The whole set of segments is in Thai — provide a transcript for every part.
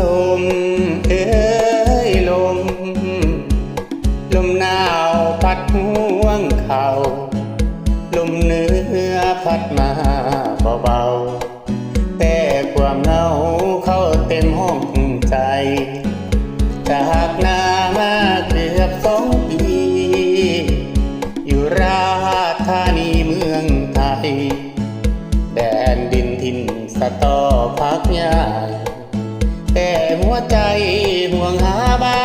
ลมเอ้ยลม ลมหนาวพัดห่วงเขา ลมเหนือพัดมาเบาๆ แต่ความเหงาเข้าเต็มห้องใจ จากนามาเกือบสองปี อยู่ราชธานีเมืองไทย แดนดินถิ่นสะตอพักใหญ่ แต่หัวใจห่วงหาบ้าน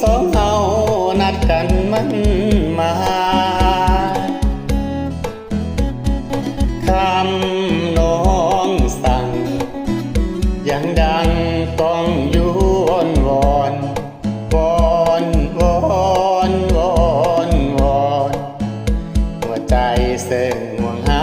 สองเฮานัดกันมันมาคำน้องสั่ง ยังดังต้องอยู่วอนวอนวอนวอนวอนวอน หัวใจเสื่งห่วงหา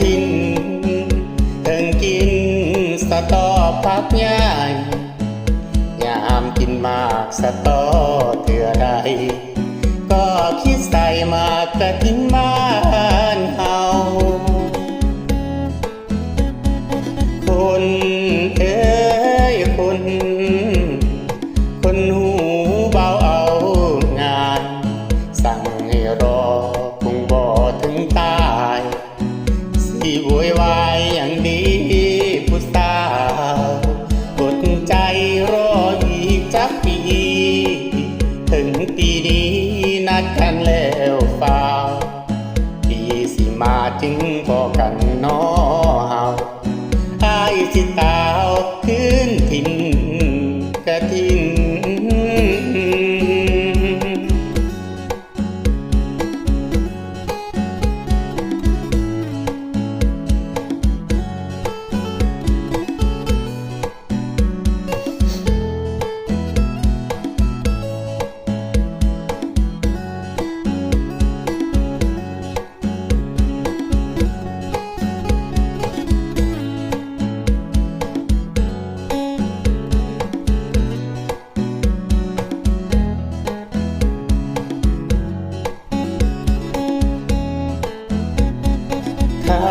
ทินถึงกินสตอพักใหญ่ยามกินมากสตอเถื่อใดก็คิดใส่มากกะทิ้งบ้านเฮา มาจึงบอกันน้อเฮาอายสิตา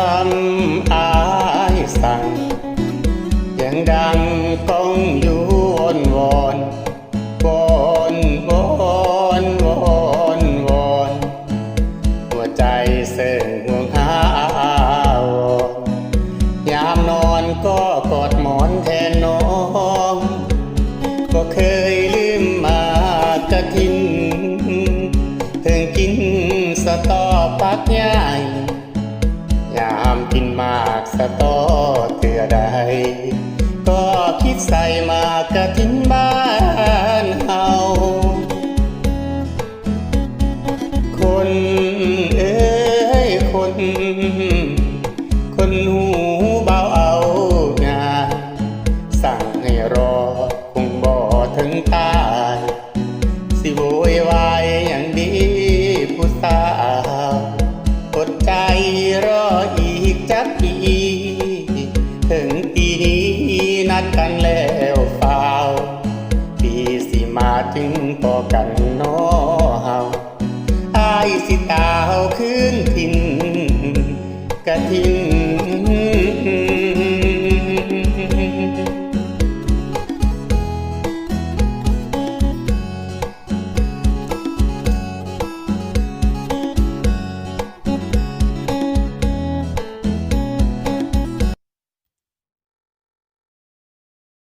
ำอายสั่งยังดังก้องอยู่วนวอนวอนวอนวอนวอนหัวใจเสื่องห่วงหายามนอนก็กอดหมอนแทนน้องก็เคยลืมมากะทินถึงกินสตอปักใหญ่ สะตอเตือใด ก็คิดใส่มากกะทิ้นบ้านเฮาคนเอ้ยคน คนหูเบาเอางานสั่งให้รอคงบ่ถึงตาย สิโวยวายอย่างดีผู้สาวอดใจร กันนอเฮาอายสิตาวขึ้นทินกระทิน